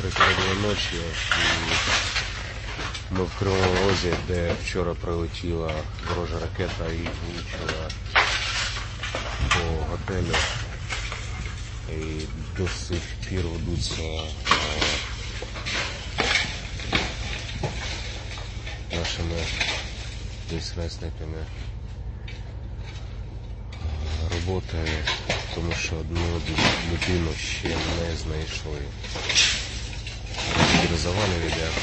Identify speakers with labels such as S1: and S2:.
S1: Третя година ночі і ми в Кривому Розі, де вчора прилетіла ворожа ракета і влучила по готелю. І до сих пір ведуться е, нашими десресниками роботи, тому що одну людину ще не знайшли. zaman evet ya.